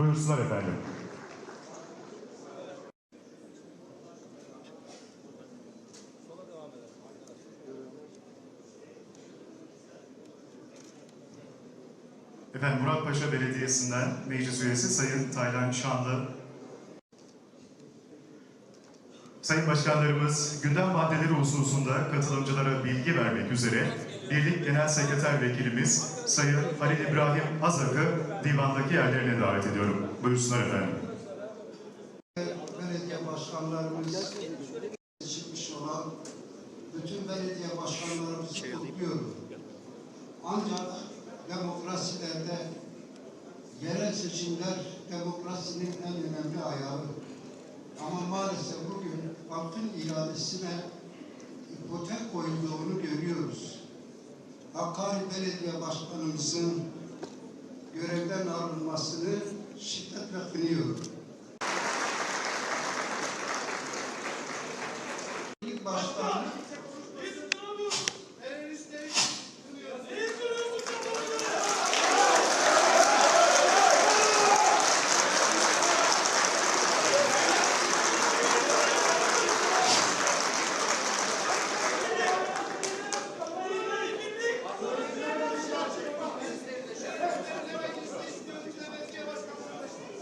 Buyursunlar efendim. Efendim Muratpaşa Belediyesi'nden meclis üyesi Sayın Taylan Şanlı. Sayın Başkanlarımız gündem maddeleri hususunda katılımcılara bilgi vermek üzere Birlik Genel Sekreter Vekilimiz Sayın Halil İbrahim Azak'ı divandaki yerlerine davet ediyorum. Buyursunlar efendim. belediye başkanlarımız çıkmış olan bütün belediye başkanlarımızı kutluyorum. Ancak demokrasilerde yerel seçimler demokrasinin en önemli ayağı. Ama maalesef bugün halkın iradesine ipotek koyulduğunu görüyoruz. Hakkari Belediye Başkanımızın görevden alınmasını şiddetle kınıyorum. İlk başta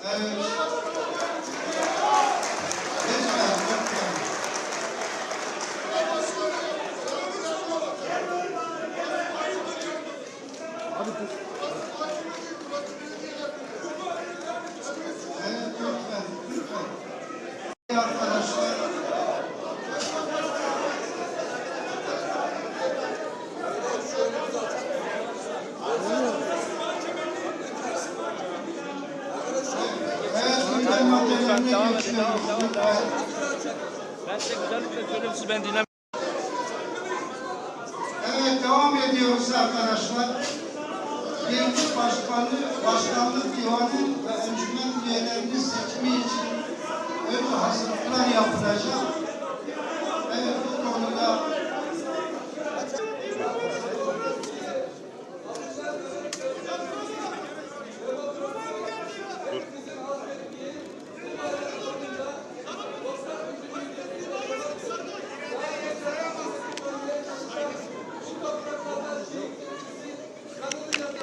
evet. Lütfen, lütfen. Evet, lütfen, lütfen. Arkadaşlar, evet, gündem maddelerine geçiyoruz. Lütfen. Ben size güzel bir şey söyleyeyim siz ben dinlemiyorum. Evet, devam ediyoruz arkadaşlar. Birlik Başkanı, Başkanlık Divanı ve encümen üyelerinin seçimi için ön hazırlıklar yapılacak.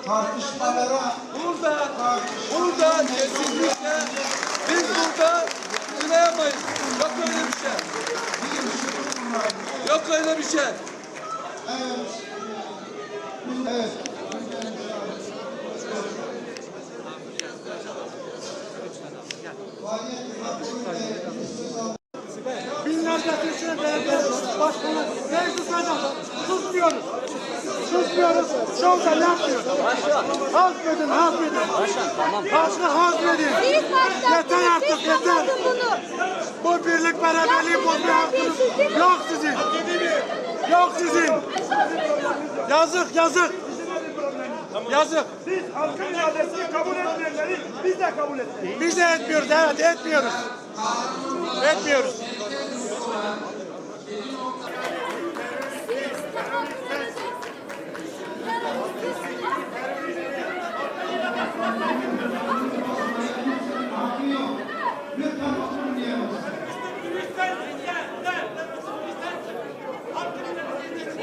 Tartışmalara Burada, burada kesinlikle biz burada kınayamayız. Yok öyle bir şey. Yok öyle bir şey. Evet. Evet. Binlerce kişinin belediye başkanı meclislerden susmuyoruz. Susmuyoruz. Şovda yapmıyoruz. Hazmedin, hazmedin. Başka hazmedin. Yeter artık, siz yeter. Bu birlik beraberliği bozmaya hakkınız yok sizin. Yok sizin. Yazık, yazık. Yazık. Biz halkın iradesini kabul etmeyenleri biz de kabul etmeyiz. Biz de etmiyoruz, evet etmiyoruz. Etmiyoruz. Lütfen oturun diyelim.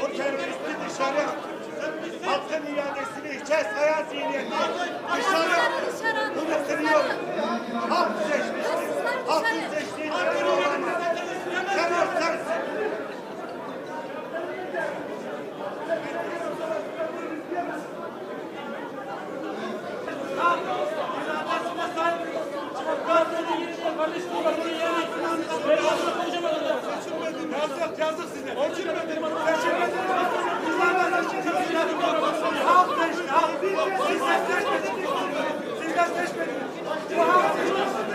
O teröristi dışarı. İradesini içe sayan zihniyeti dışarı. Kırıyor. Halk seçmiş. Halkın seçtiği terör olanı. Terör sensin. Yazık, yazık size. Seçilmedin. Seçilmedin. Bizler de seçilmedin. Halk seçti, halk. Sizler seçmediniz. Sizler seçmediniz. Bu halk seçmedi.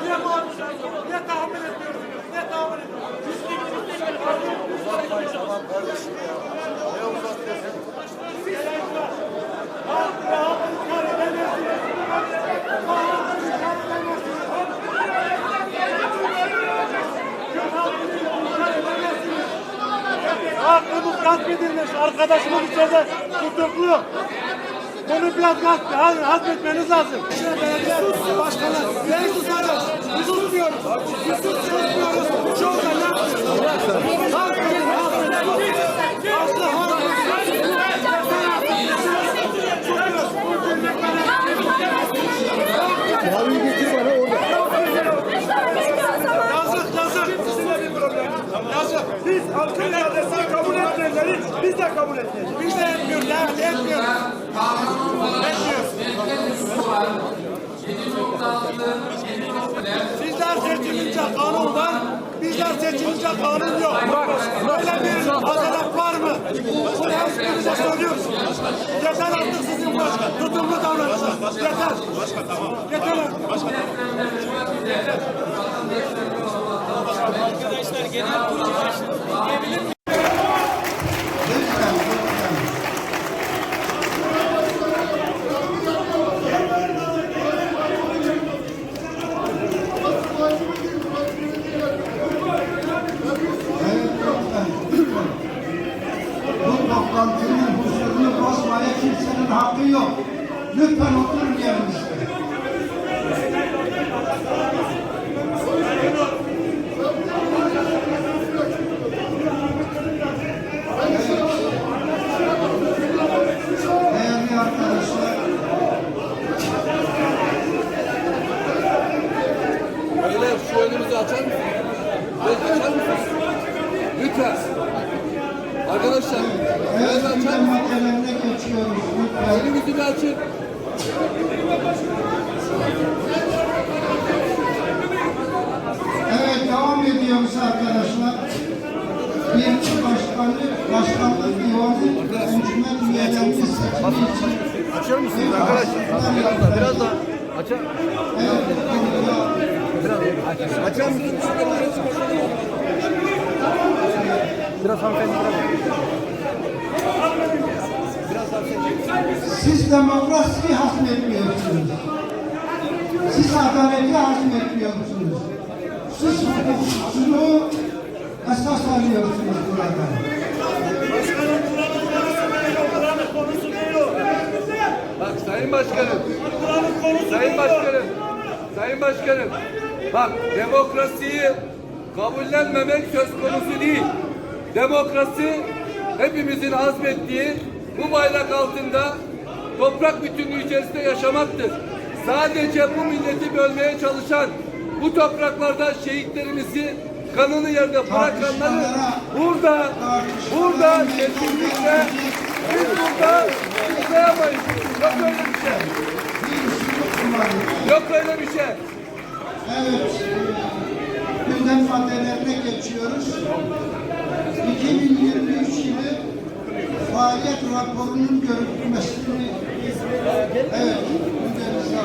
Siz niye mağdursunuz? Niye tahammül etmiyorsunuz? Niye tahammül etmiyorsunuz? Halk ve halkın kaybedemezsiniz. Halkın kaybedemezsiniz. Hakkımız gasp edilmiş. Arkadaşımız içeride tutuklu. Bunu biraz hazmetmeniz lazım. Belediye başkanı, beni susacağız. Biz susmuyoruz. Biz susmuyoruz. Şu anda ne yapıyoruz? Halk bilir, halk bilir. Aslı halk Yazık, yazık. Yazık. Biz halkın iradesini kabul etmeyenleri biz de kabul etmeyeceğiz. Biz de etmiyoruz, etmiyoruz. Sizler seçilince kanun var, bizler seçilince kanun yok. Böyle bir adalet var mı? Bunu hepimize söylüyoruz. Yeter artık sizin bu tutumlu davranışlar. Yeter. Yeter artık. Lütfen, lütfen. Evet, lütfen, lütfen. Bu toplantının huzurunu bozmaya kimsenin hakkı yok. Lütfen oturun yerinizde. Değerli arkadaşlar, Beyler şu önümüzü açar mısınız? Evet, açar mısınız? Lütfen. Arkadaşlar, evet, açar mısınız? Önümüzü bir açın. Evet devam ediyoruz arkadaşlar. Bir başkanlık, başkanlık divanı encümen üyelerimiz seçimi için Açar mısınız arkadaşlar? Biraz da açar. Evet, biraz Açar mısınız? Siz demokrasiyi hazmetmiyorsunuz. Siz adaleti hazmetmiyorsunuz. Siz hukuksuzluğu esas alıyorsunuz burada. Buranın konusu değil o. Bak Sayın Başkanım, Buranın konusu Sayın değil o. Başkanım, Sayın Başkanım. Bak demokrasiyi kabullenmemek söz konusu değil. Demokrasi hepimizin azmettiği bu bayrak altında toprak bütünlüğü içerisinde yaşamaktır. Sadece bu milleti bölmeye çalışan bu topraklarda şehitlerimizi kanını yerde bırakanları burada burada kesinlikle biz burada kutlayamayız. Yok öyle bir şey. Yok öyle bir şey. Evet, gündem maddelerine geçiyoruz. 2023 yılı faaliyet raporunun görülmesini evet, gündemimize.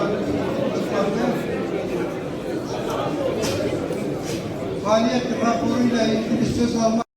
Faaliyet raporuyla ilgili söz almak